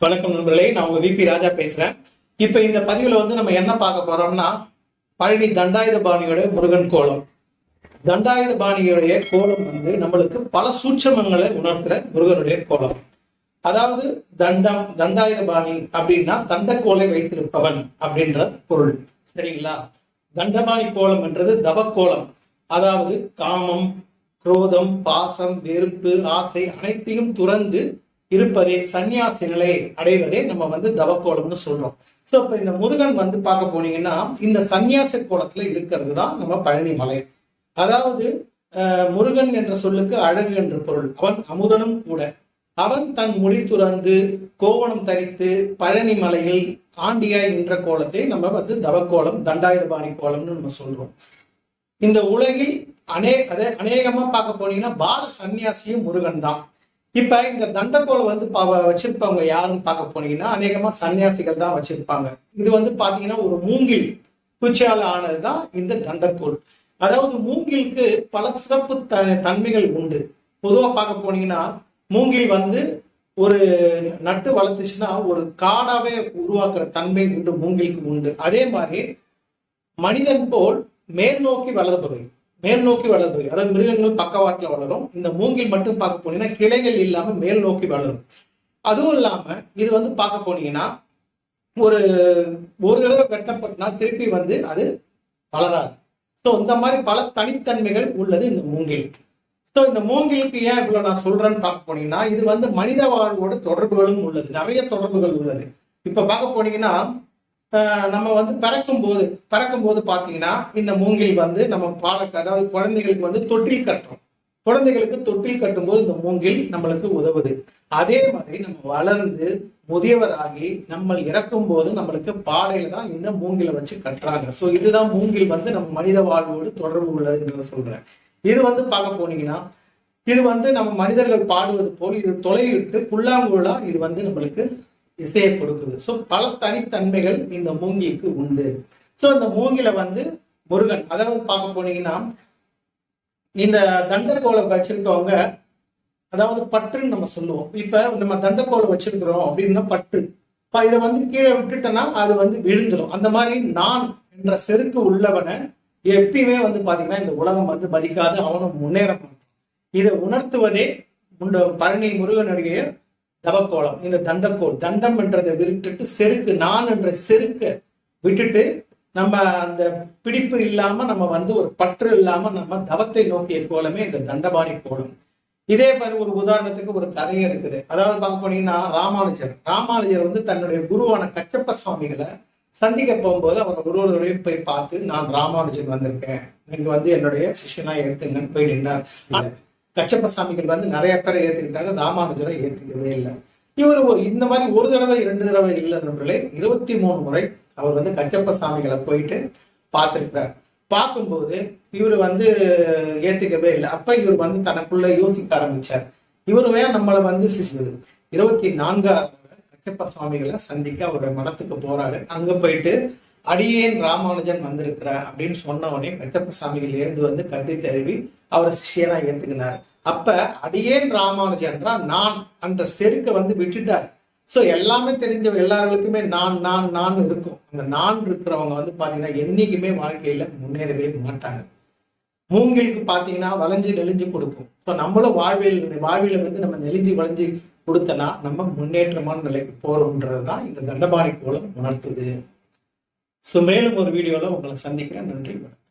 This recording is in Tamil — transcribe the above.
வணக்கம் நண்பர்களே நான் உங்க விபி ராஜா பேசுறேன். இப்ப இந்த பதிவுல வந்து நம்ம என்ன பார்க்க போறோம்னா பழனி தண்டாயுத பாணியோட முருகன் கோலம். தண்டாயுத பாணியுடைய கோலம் வந்து நம்மளுக்கு பல சூட்சமங்களை உணர்த்துற முருகனுடைய கோலம். அதாவது தண்டம் தண்டாயுத பாணி அப்படின்னா தண்டக்கோலை வைத்திருப்பவன் அப்படின்ற பொருள். சரிங்களா? தண்டபாணி கோலம் என்றது தவக்கோலம் அதாவது காமம் குரோதம் பாசம் வெறுப்பு ஆசை அனைத்தையும் துறந்து இருப்பதே சன்னியாசி நிலை அடைவதே நம்ம வந்து தவக்கோலம்னு சொல்றோம். சோ இப்ப இந்த முருகன் வந்து பார்க்க போனீங்கன்னா இந்த சன்னியாச கோலத்துல இருக்கிறது தான் நம்ம பழனி மலை. அதாவது முருகன் என்ற சொல்லுக்கு அழகு என்று பொருள். அவன் அமுதனும் கூட. அவன் தன் முடி துறந்து கோவணம் தரித்து பழனி மலையில் ஆண்டியாய் நின்ற கோலத்தை நம்ம வந்து தவக்கோலம் தண்டாயுதபாணி கோலம்னு நம்ம சொல்றோம். இந்த உலகில் அநே அதே அநேகமா பார்க்க போனீங்கன்னா பால சன்னியாசியும் முருகன் தான். இப்ப இந்த தண்டக்கோல் வந்து பா- வச்சிருப்பவங்க யாருன்னு பார்க்க போனீங்கன்னா அநேகமா சன்னியாசிகள் தான் வச்சிருப்பாங்க. இது வந்து பாத்தீங்கன்னா ஒரு மூங்கில் குச்சியால் ஆனதுதான் இந்த தண்டக்கோல் அதாவது மூங்கிலுக்கு பல சிறப்பு த- தன்மைகள் உண்டு. பொதுவா பார்க்க போனீங்கன்னா மூங்கில் வந்து ஒரு நட்டு வளர்த்துச்சுன்னா ஒரு காடாவே உருவாக்குற தன்மை உண்டு மூங்கிலுக்கு உண்டு. அதே மாதிரி மனிதன் போல் மேல் நோக்கி வளர்பவை மேல் நோக்கி வளர்பவை அதாவது மிருகங்கள் பக்கவாட்டில் வளரும். இந்த மூங்கில் மட்டும் பார்க்க போனீங்கன்னா கிளைகள் இல்லாம மேல் நோக்கி வளரும். அதுவும் இல்லாம இது வந்து பார்க்க போனீங்கன்னா ஒரு ஒரு தடவை வெட்டப்பட்டனா திருப்பி வந்து அது வளராது. ஸோ இந்த மாதிரி பல தனித்தன்மைகள் உள்ளது இந்த மூங்கிலுக்கு ஸோ இந்த மூங்கிலுக்கு ஏன் இவ்வளவு நான் சொல்றேன்னு பார்க்க போனீங்கன்னா இது வந்து மனித வாழ்வோட தொடர்புகளும் உள்ளது. நிறைய தொடர்புகள் உள்ளது. இப்ப பார்க்க போனீங்கன்னா நம்ம வந்து பறக்கும் போது பறக்கும் போது பார்த்தீங்கன்னா இந்த மூங்கில் வந்து நம்ம பாட அதாவது குழந்தைகளுக்கு வந்து தொட்டில் கட்டுறோம். குழந்தைகளுக்கு தொட்டில் கட்டும்போது இந்த மூங்கில் நம்மளுக்கு உதவுது. அதே மாதிரி நம்ம வளர்ந்து முதியவராகி நம்ம இறக்கும் போது நம்மளுக்கு பாடையில தான் இந்த மூங்கில வச்சு கட்டுறாங்க. ஸோ இதுதான் மூங்கில் வந்து நம்ம மனித வாழ்வோடு தொடர்பு உள்ளதுன்றத சொல்றேன். இது வந்து பார்க்க போனீங்கன்னா இது வந்து நம்ம மனிதர்கள் பாடுவது போல் இது தொலைவிட்டு புல்லாங்குழலா இது வந்து நம்மளுக்கு இசையை கொடுக்குது. ஸோ பல தனித்தன்மைகள் இந்த மூங்கிலுக்கு உண்டு. ஸோ இந்த மூங்கில வந்து முருகன் அதாவது பார்க்க போனீங்கன்னா இந்த தண்டக்கோலை வச்சிருக்கவங்க அதாவது பற்றுன்னு நம்ம சொல்லுவோம். இப்ப நம்ம தண்டக்கோலை வச்சிருக்கிறோம் அப்படின்னா பற்று. இப்ப இதை வந்து கீழே விட்டுட்டோம்னா அது வந்து விழுந்துடும் அந்த மாதிரி நான் என்ற செருக்கு உள்ளவனை எப்பயுமே வந்து பாத்தீங்கன்னா இந்த உலகம் வந்து மதிக்காது அவனும் முன்னேற மாட்டான். இதை உணர்த்துவதே உண்ட. பழனி முருகனுடைய தவக்கோலம். இந்த தண்டக்கோல். தண்டம் என்றதை விட்டுட்டு செருக்கு நான் என்ற செருக்க விட்டுட்டு நம்ம அந்த பிடிப்பு இல்லாம நம்ம வந்து ஒரு பற்று இல்லாம நம்ம தவத்தை நோக்கிய கோலமே இந்த தண்டபாணி கோலம். இதே மாதிரி ஒரு உதாரணத்துக்கு ஒரு கதையும் இருக்குது. அதாவது பார்க்க போனீங்கன்னா ராமானுஜர். ராமானுஜர் வந்து தன்னுடைய குருவான கச்சப்ப சுவாமிகளை சந்திக்க போகும்போது அவர் ஒருவருடைய போய் பார்த்து நான் ராமானுஜன் வந்திருக்கேன். நீங்க வந்து என்னுடைய சிஷ்யனா எடுத்துங்கன்னு போய் நின்னார். கச்சப்ப சாமிகள் வந்து நிறைய பேரை ஏத்துக்கிட்டாங்க ராமானுஜரை ஏத்துக்கவே இல்லை. இவர் இந்த மாதிரி ஒரு தடவை இரண்டு தடவை இல்லை நண்பர்களே இருபத்தி மூணு முறை அவர் வந்து கச்சப்ப சாமிகளை போயிட்டு பார்த்துருக்கிறார். பார்க்கும்போது இவர் வந்து ஏத்துக்கவே இல்லை. அப்ப இவர் வந்து தனக்குள்ள யோசிக்க ஆரம்பிச்சார். இவருமே நம்மளை வந்து சிசுது இருபத்தி நான்காவது கச்சப்ப சுவாமிகளை சந்திக்க அவருடைய மடத்துக்கு போறாரு. அங்க போயிட்டு அடியேன் ராமானுஜன் வந்திருக்கிற அப்படின்னு சொன்ன உடனே கச்சப்ப சாமிகள் எழுந்து வந்து கட்டி தழுவி அவரை சிஷியனா ஏத்துக்கினார். அப்ப அடியேன் ராமானுஜன்றா நான் அந்த செருக்க வந்து விட்டுட்டார். சோ எல்லாமே தெரிஞ்ச எல்லாருக்குமே நான் நான் நான் இருக்கும். அந்த நான் இருக்கிறவங்க வந்து பாத்தீங்கன்னா என்னைக்குமே வாழ்க்கையில முன்னேறவே மாட்டாங்க. மூங்கிலுக்கு பாத்தீங்கன்னா வளைஞ்சு நெளிஞ்சு கொடுக்கும். ஸோ நம்மளும் வாழ்வியல் வாழ்வியல வந்து நம்ம நெளிஞ்சு வளைஞ்சு கொடுத்தனா நம்ம முன்னேற்றமான நிலைக்கு போறோம்ன்றது தான் இந்த தண்டபாணி கோலம் உணர்த்துது. ஸோ மேலும் ஒரு வீடியோல உங்களை சந்திக்கிறேன். நன்றி வணக்கம்.